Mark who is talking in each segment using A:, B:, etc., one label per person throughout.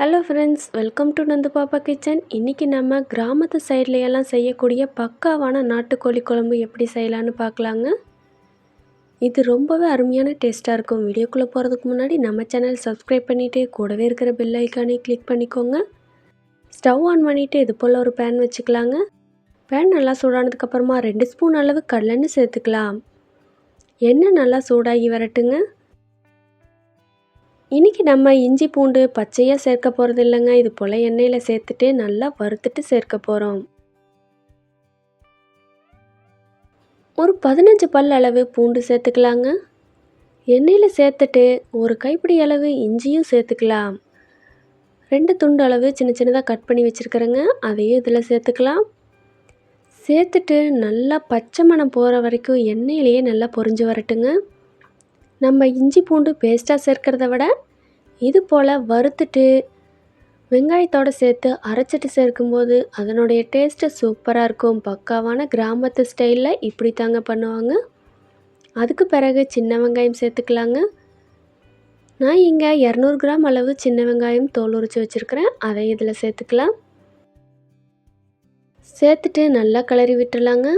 A: Hello friends welcome to Nandhu Pappa kitchen இன்றைக்கி நம்ம கிராமத்து சைடில் எல்லாம் செய்யக்கூடிய பக்காவான நாட்டுக்கோழி குழம்பு எப்படி செய்யலான்னு பார்க்கலாங்க. இது ரொம்பவே அருமையான டேஸ்ட்டாக இருக்கும். வீடியோக்குள்ளே போகிறதுக்கு முன்னாடி நம்ம சேனல் சப்ஸ்கிரைப் பண்ணிவிட்டு கூடவே இருக்கிற பெல் ஐக்கானே கிளிக் பண்ணிக்கோங்க. ஸ்டவ் ஆன் பண்ணிவிட்டு இது போல் ஒரு பேன் வச்சுக்கலாங்க. பேன் நல்லா சூடானதுக்கப்புறமா ரெண்டு ஸ்பூன் அளவு கடலெண்ணெய் சேர்த்துக்கலாம். எண்ணெய் நல்லா சூடாகி வரட்டுங்க. இன்றைக்கி நம்ம இஞ்சி பூண்டு பச்சையாக சேர்க்க போகிறது இல்லைங்க. இது போல் எண்ணெயில் சேர்த்துட்டு நல்லா வறுத்துட்டு சேர்க்க போகிறோம் ஒரு பதினஞ்சு பல் அளவு பூண்டு சேர்த்துக்கலாங்க. எண்ணெயில் சேர்த்துட்டு ஒரு கைப்பிடி அளவு இஞ்சியும் சேர்த்துக்கலாம். ரெண்டு துண்டு அளவு சின்ன சின்னதாக கட் பண்ணி வச்சுருக்கிறேங்க. அதையும் இதில் சேர்த்துக்கலாம். சேர்த்துட்டு நல்லா பச்சை மணம் போகிற வரைக்கும் எண்ணெயிலேயே நல்லா பொரிஞ்சு வரட்டுங்க. நம்ம இஞ்சி பூண்டு பேஸ்ட்டாக சேர்க்கிறத விட இது போல் வறுத்துட்டு வெங்காயத்தோடு சேர்த்து அரைச்சிட்டு சேர்க்கும்போது அதனுடைய டேஸ்ட்டு சூப்பராக இருக்கும். பக்காவான கிராமத்து ஸ்டைலில் இப்படி தாங்க பண்ணுவாங்க. அதுக்கு பிறகு சின்ன வெங்காயம் சேர்த்துக்கலாங்க. நான் இங்கே இரநூறு கிராம் அளவு சின்ன வெங்காயம் தோல் உரித்து வச்சுருக்கிறேன். அதை இதில் சேர்த்துக்கலாம். சேர்த்துட்டு நல்லா கிளறி விட்டுலாங்க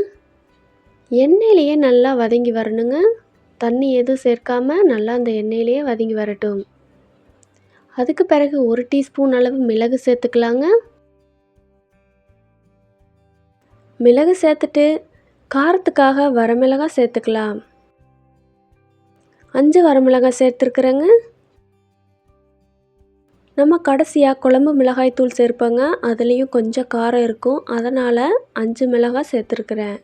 A: எண்ணெயிலேயே நல்லா வதங்கி வரணுங்க. தண்ணி எதுவும் சேர்க்காம நல்லா அந்த எண்ணெயிலேயே வதங்கி வரட்டும். அதுக்கு பிறகு ஒரு டீஸ்பூன் அளவு மிளகு சேர்த்துக்கலாங்க. மிளகு சேர்த்துட்டு காரத்துக்காக வரமிளகாய் சேர்த்துக்கலாம். அஞ்சு வரமிளகாய் சேர்த்துருக்குறேங்க. நம்ம கடைசியாக குழம்பு மிளகாய் தூள் சேர்ப்போங்க. அதுலேயும் கொஞ்சம் காரம் இருக்கும். அதனால் அஞ்சு மிளகாய் சேர்த்துருக்குறேன்.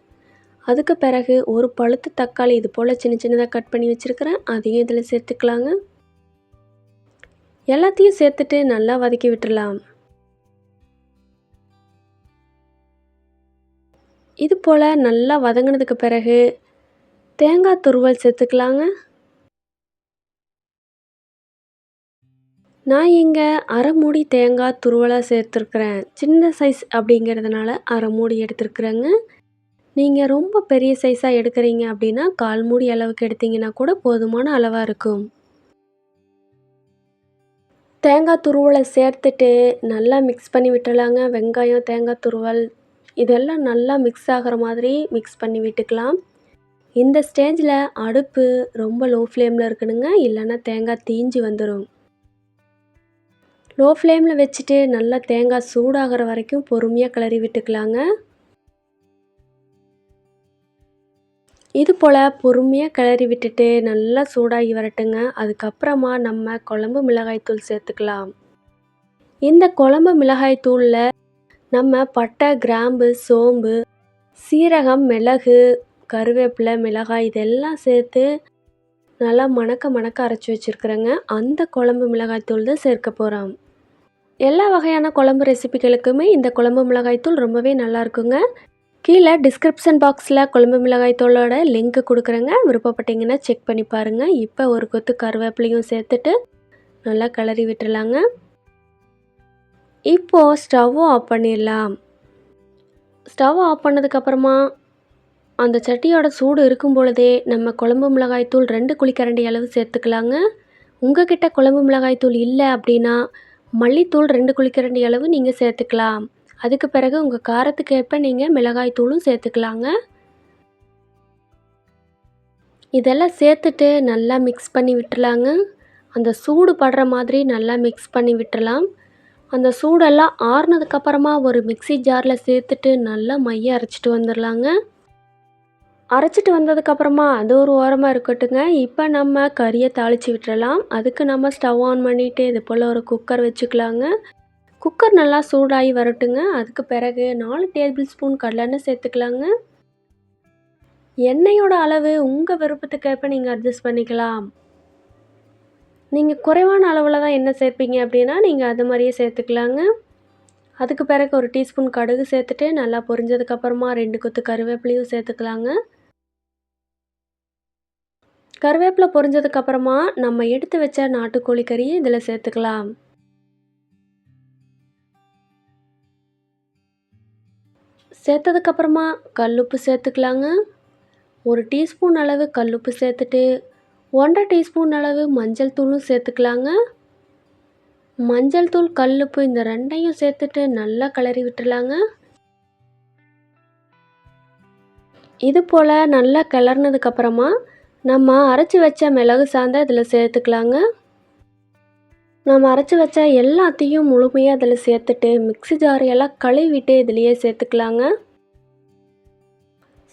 A: அதுக்கு பிறகு ஒரு பழுத்து தக்காளி இது போல் சின்ன சின்னதாக கட் பண்ணி வச்சுருக்கிறேன். அதையும் இதில் சேர்த்துக்கலாங்க. எல்லாத்தையும் சேர்த்துட்டு நல்லா வதக்கி விட்டுடலாம் இது போல் நல்லா வதங்கினதுக்கு பிறகு தேங்காய் துருவல் சேர்த்துக்கலாங்க. நான் இங்கே அரை மூடி தேங்காய் துருவலாக சேர்த்துருக்குறேன். சின்ன சைஸ் அப்படிங்கிறதுனால அரை மூடி எடுத்துருக்குறேங்க. நீங்கள் ரொம்ப பெரிய சைஸாக எடுக்கிறீங்க அப்படின்னா கால் மூடி அளவுக்கு எடுத்தீங்கன்னா கூட போதுமான அளவாக இருக்கும். தேங்காய் துருவலை சேர்த்துட்டு நல்லா மிக்ஸ் பண்ணி விட்டுலாங்க வெங்காயம் தேங்காய் துருவல் இதெல்லாம் நல்லா மிக்ஸ் ஆகிற மாதிரி மிக்ஸ் பண்ணி விட்டுக்கலாம். இந்த ஸ்டேஜில் அடுப்பு ரொம்ப லோ ஃப்ளேமில் இருக்கணுங்க. இல்லைன்னா தேங்காய் தீஞ்சு வந்துடும் லோ ஃப்ளேமில் வச்சுட்டு நல்லா தேங்காய் சூடாகிற வரைக்கும் பொறுமையாக கிளறி விட்டுக்கலாங்க. இது போல் பொறுமையாக கிளறி விட்டுட்டு நல்லா சூடாகி வரட்டுங்க. அதுக்கப்புறமா நம்ம குழம்பு மிளகாய்த்தூள் சேர்த்துக்கலாம். இந்த குழம்பு மிளகாய்த்தூளில் நம்ம பட்டை கிராம்பு சோம்பு சீரகம் மிளகு கருவேப்பிலை மிளகாய் இதெல்லாம் சேர்த்து நல்லா மணக்க மணக்க அரைச்சி வச்சுருக்குறேங்க. அந்த குழம்பு மிளகாய்த்தூள் தான் சேர்க்க போகிறோம் எல்லா வகையான குழம்பு ரெசிபிகளுக்குமே இந்த குழம்பு மிளகாய்த்தூள் ரொம்பவே நல்லா இருக்குங்க. கீழே டிஸ்கிரிப்ஷன் பாக்ஸில் குழம்பு மிளகாய் தூளோட லிங்க் கொடுக்குறேங்க. விருப்பப்பட்டீங்கன்னா செக் பண்ணி பாருங்கள் இப்போ ஒரு கொத்து கருவேப்பிலையும் சேர்த்துட்டு நல்லா கிளறி விட்டுலாங்க இப்போது ஸ்டவ்வும் ஆஃப் பண்ணிடலாம். ஸ்டவ் ஆஃப் பண்ணதுக்கப்புறமா அந்த சட்டியோட சூடு இருக்கும் பொழுதே நம்ம குழம்பு மிளகாய் தூள் ரெண்டு குழிக்கரண்டி அளவு சேர்த்துக்கலாங்க. உங்கள் கிட்ட குழம்பு மிளகாய் தூள் இல்லை அப்படின்னா மல்லித்தூள் ரெண்டு குழிக்கரண்டி அளவு நீங்கள் சேர்த்துக்கலாம். அதுக்கு பிறகு உங்கள் காரத்துக்கு ஏற்ப நீங்கள் மிளகாய் தூளும் சேர்த்துக்கலாங்க. இதெல்லாம் சேர்த்துட்டு நல்லா மிக்ஸ் பண்ணி விட்டுலாங்க அந்த சூடு படுற மாதிரி நல்லா மிக்ஸ் பண்ணி விட்டுலாம் அந்த சூடெல்லாம் ஆறுனதுக்கப்புறமா ஒரு மிக்சி ஜாரில் சேர்த்துட்டு நல்லா மைய அரைச்சிட்டு வந்துடலாங்க அரைச்சிட்டு வந்ததுக்கப்புறமா அது ஒரு ஓரமாக இருக்கட்டுங்க. இப்போ நம்ம கறியை தாளித்து விட்டுறலாம். அதுக்கு நம்ம ஸ்டவ் ஆன் பண்ணிவிட்டு இது போல் ஒரு குக்கர் வச்சுக்கலாங்க. குக்கர் நல்லா சூடாகி வரட்டுங்க. அதுக்கு பிறகு நாலு டேபிள் ஸ்பூன் கடலெண்ணெய் சேர்த்துக்கலாங்க. எண்ணெயோட அளவு உங்கள் விருப்பத்துக்கேற்ப நீங்கள் அட்ஜஸ்ட் பண்ணிக்கலாம். நீங்கள் குறைவான அளவில் தான் எண்ணெய் சேர்ப்பீங்க அப்படின்னா நீங்கள் அது மாதிரியே சேர்த்துக்கலாங்க. அதுக்கு பிறகு ஒரு டீஸ்பூன் கடுகு சேர்த்துட்டு நல்லா பொரிஞ்சதுக்கப்புறமா ரெண்டு கொத்து கருவேப்பிலையும் சேர்த்துக்கலாங்க. கருவேப்பிலை பொரிஞ்சதுக்கப்புறமா நம்ம எடுத்து வச்ச நாட்டுக்கோழி கறியை இதில் சேர்த்துக்கலாம். சேர்த்ததுக்கப்புறமா கல்லுப்பு சேர்த்துக்கலாங்க. ஒரு டீஸ்பூன் அளவு கல்லுப்பு சேர்த்துட்டு ஒன்றரை டீஸ்பூன் அளவு மஞ்சள் தூளும் சேர்த்துக்கலாங்க. மஞ்சள் தூள் கல்லுப்பு இந்த ரெண்டையும் சேர்த்துட்டு நல்லா கிளறி விட்டுலாங்க இது போல் நல்லா கிளறினதுக்கப்புறமா நம்ம அரைச்சி வச்ச மிளகு சாந்தை இதில் சேர்த்துக்கலாங்க. நம்ம அரைச்சி வச்ச எல்லாத்தையும் முழுமையாக அதில் சேர்த்துட்டு மிக்ஸி ஜார் எல்லாம் கழுவிட்டு இதுலேயே சேர்த்துக்கலாங்க.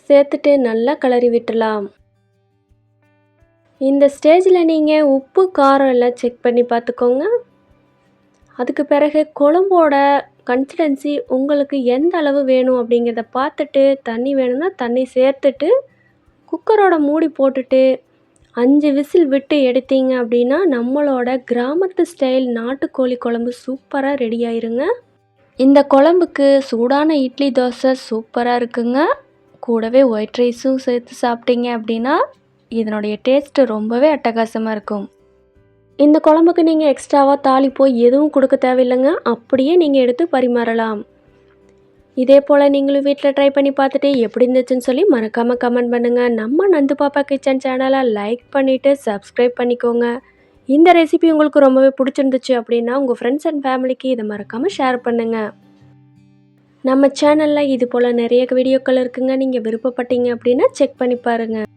A: சேர்த்துட்டு நல்லா கிளறி விட்டுலாம் இந்த ஸ்டேஜில் நீங்கள் உப்பு காரம் எல்லாம் செக் பண்ணி பார்த்துக்கோங்க. அதுக்கு பிறகு குழம்போட கன்சிஸ்டன்சி உங்களுக்கு எந்த அளவு வேணும் அப்படிங்கிறத பார்த்துட்டு தண்ணி வேணும்னா தண்ணி சேர்த்துட்டு குக்கரோட மூடி போட்டுட்டு அஞ்சு விசில் விட்டு எடுத்தீங்க அப்படின்னா நம்மளோட கிராமத்து ஸ்டைல் நாட்டுக்கோழி குழம்பு சூப்பராக ரெடி ஆயிருங்க. இந்த குழம்புக்கு சூடான இட்லி தோசை சூப்பராக இருக்குங்க. கூடவே ஒயிட் ரைஸும் சேர்த்து சாப்பிட்டீங்க அப்படின்னா இதனுடைய டேஸ்ட்டு ரொம்பவே அட்டகாசமாக இருக்கும். இந்த குழம்புக்கு நீங்கள் எக்ஸ்ட்ராவாக தாளிப்போ எதுவும் கொடுக்க தேவையில்லைங்க. அப்படியே நீங்கள் எடுத்து பரிமாறலாம். இதே போல் நீங்களும் வீட்டில் ட்ரை பண்ணி பார்த்துட்டு எப்படி இருந்துச்சுன்னு சொல்லி மறக்காமல் கமெண்ட் பண்ணுங்கள் நம்ம நந்து பாப்பா கிச்சன் சேனலை லைக் பண்ணிவிட்டு சப்ஸ்கிரைப் பண்ணிக்கோங்க. இந்த ரெசிபி உங்களுக்கு ரொம்பவே பிடிச்சிருந்துச்சு அப்படின்னா உங்கள் ஃப்ரெண்ட்ஸ் அண்ட் ஃபேமிலிக்கு இதை மறக்காமல் ஷேர் பண்ணுங்கள் நம்ம சேனலில் இது போல் நிறைய வீடியோக்கள் இருக்குங்க. நீங்கள் விருப்பப்பட்டீங்க அப்படின்னா செக் பண்ணி பாருங்கள்